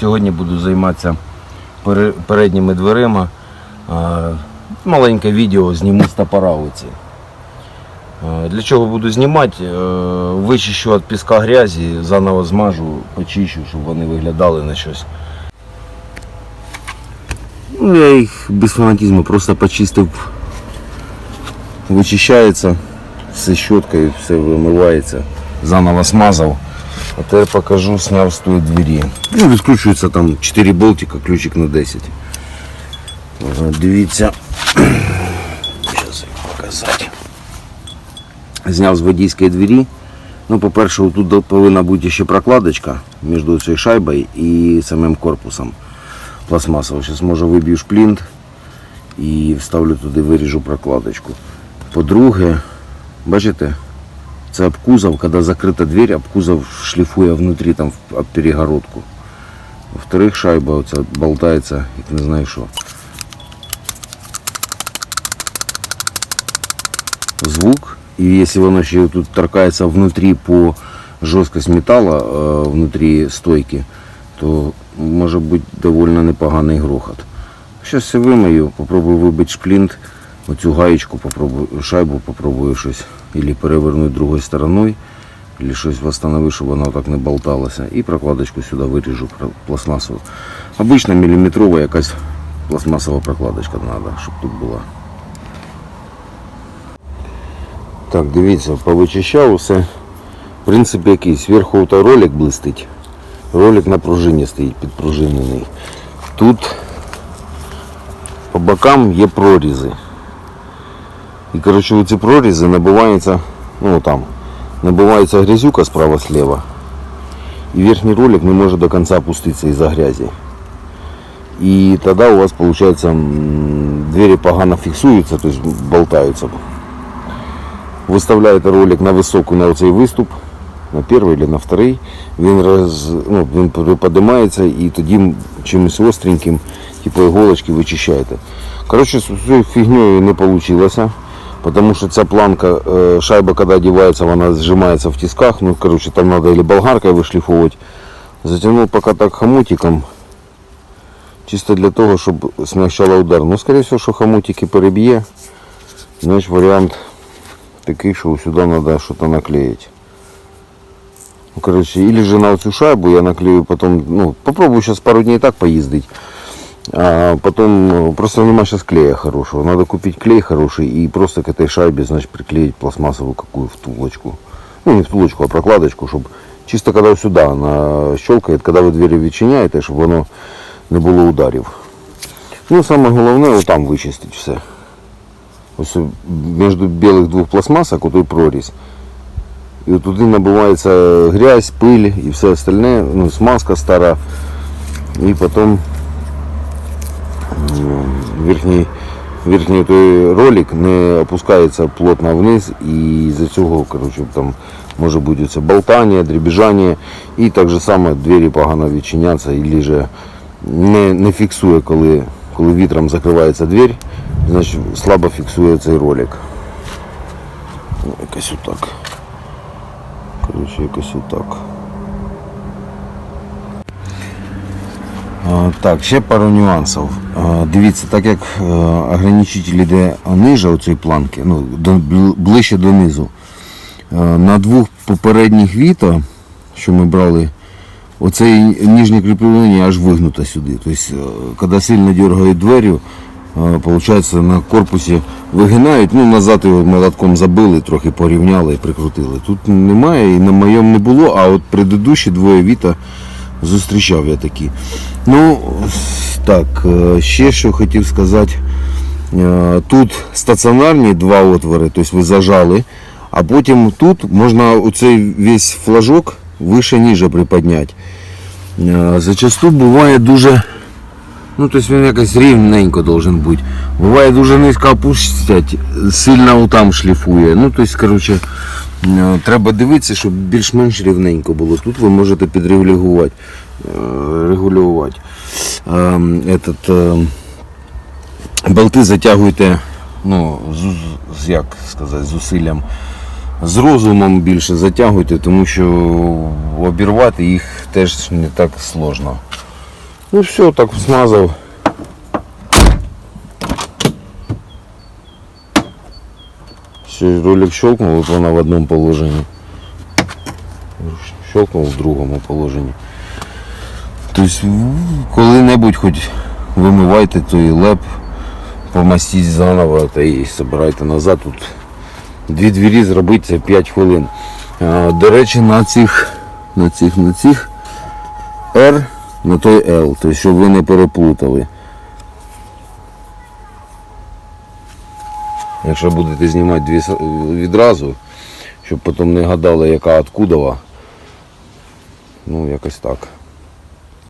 Сьогодні буду займатися передніми дверима. Маленьке відео зніму з топора Для чого буду знімати? Е, Вичищу від піска грязі, заново змажу, почищу, щоб вони виглядали на щось. Ну, я їх без фанатизму просто почистив. Вичищається, все щіткою, все вимивається. Заново смазав. А тепер покажу, сняв з тої двері. Ну, відкручується там 4 болтика, ключик на 10. Дивіться. Зараз показати. Зняв з водійської двері. Ну, по-перше, тут повинна бути ще прокладочка між цією шайбою і самим корпусом пластмасового. Зараз може виб'ю шплінт і вставлю туди, виріжу прокладочку. По-друге, бачите, це об кузов, коли закрита двері, об кузов шліфує внутрі там об перегородку. Во-вторых, шайба оця болтається, як не знаю що. Звук, і якщо воно ще тут торкається внутрі по жорсткость металу е, внутрі стойки, то може бути доволі непоганий грохот. Зараз все вимию, попробую вибити шплінт, оцю гаєчку, попробую, шайбу попробую щось або перевернути другою стороною, або щось встановити, щоб воно так не болталося. І прокладочку сюди виріжу пластмасову. Обична міліметрова якась пластмасова прокладочка треба, щоб тут була. Так, дивіться, повичищав усе. В принципі, який зверху той ролик блистить. Ролик на пружині стоїть підпружинений. Тут по бокам є прорізи. І коротше у ці прорізи набивається, ну там, набивається грязюка справа-слева. І верхній ролик не може до кінця опуститися із-за грязі. І тоді у вас виходить двері погано фіксуються, тобто болтаються. Виставляєте ролик на високу на цей виступ, на перший або на вторий, він роз, ну, він приподнимається і тоді чимось остреньким, типу іголочки вичищаєте. Коротше, з цією фігньою не вийшло, тому що ця планка, е, шайба, коли одівається, вона зжимається в тисках, ну, коротше, там треба або болгаркою вишліфовувати. Затягнув поки так хомутиком, чисто для того, щоб смягчало удар. Ну, скоріше всього, що хомутики переб'є, значить варіант такий, що сюди треба щось наклеїти. Ну, короче, или же на цю шайбу я наклею потом, ну, попробую сейчас пару дней так поездить. А потом ну, просто нема сейчас клея хорошего. Надо купить клей хороший и просто к этой шайбе, значит, приклеить пластмассовую какую втулочку. Ну, не втулочку, а прокладочку, чтобы чисто когда сюда она щелкает, когда ви двері відчиняєте, щоб воно не було ударів. Ну, саме головне, отам вичистити все. Ось між білих двох пластмасок, отой проріз. І от туди набувається грязь, пиль і все остальне, ну, смазка стара. І потім м, верхній, верхній той ролик не опускається плотно вниз і з-за цього коротше, там може бути це болтання, дребіжання і так же само двері погано відчиняться і же не, не фіксує, коли, коли вітром закривається двері, значить слабо фіксує цей ролик. Ну, Якось отак. Коротше, якось отак. Так, ще пару нюансів. Дивіться, так як е, ограничитель йде ниже оцієї планки, ну, до, ближче донизу. е, На двох попередніх віто, що ми брали, оцей нижнє кріплення аж вигнуто сюди. Тобто, е, коли сильно дергають дверю, е, Получається, на корпусі вигинають, ну назад його молотком забили, трохи порівняли і прикрутили. Тут немає і на моєму не було, а от предыдущі двоє віта зустрічав я такі. Ну, так, е, ще що хотів сказати. Е, Тут стаціонарні два отвори, тобто ви зажали, а потім тут можна оцей весь флажок вище ніже приподняти. Е, Зачасту буває дуже Ну, тобто він якось рівненько должен бути. Буває дуже низько опустять, сильно там шліфує. Ну, тобто, коротше, е, треба дивитися, щоб більш-менш рівненько було. Тут ви можете підрегулювати. е, регулювати. Ем, Этот, болти затягуйте, ну, з, як сказати, з усиллям. З розумом більше затягуйте, тому що обірвати їх теж не так сложно. Ну все, так смазав. Все, ролик щелкнул, вот она в одном положении. Щелкнул в другому положенні. Тобто коли-небудь хоч вимивайте той леп, помастіть заново та і збирайте назад. Тут дві двері зробити це 5 хвилин. До речі, на цих, на цих, на цих R, на той L, тобто, щоб ви не переплутали. Якщо будете знімати дві відразу, щоб потім не гадали, яка откудова. Ну, якось так.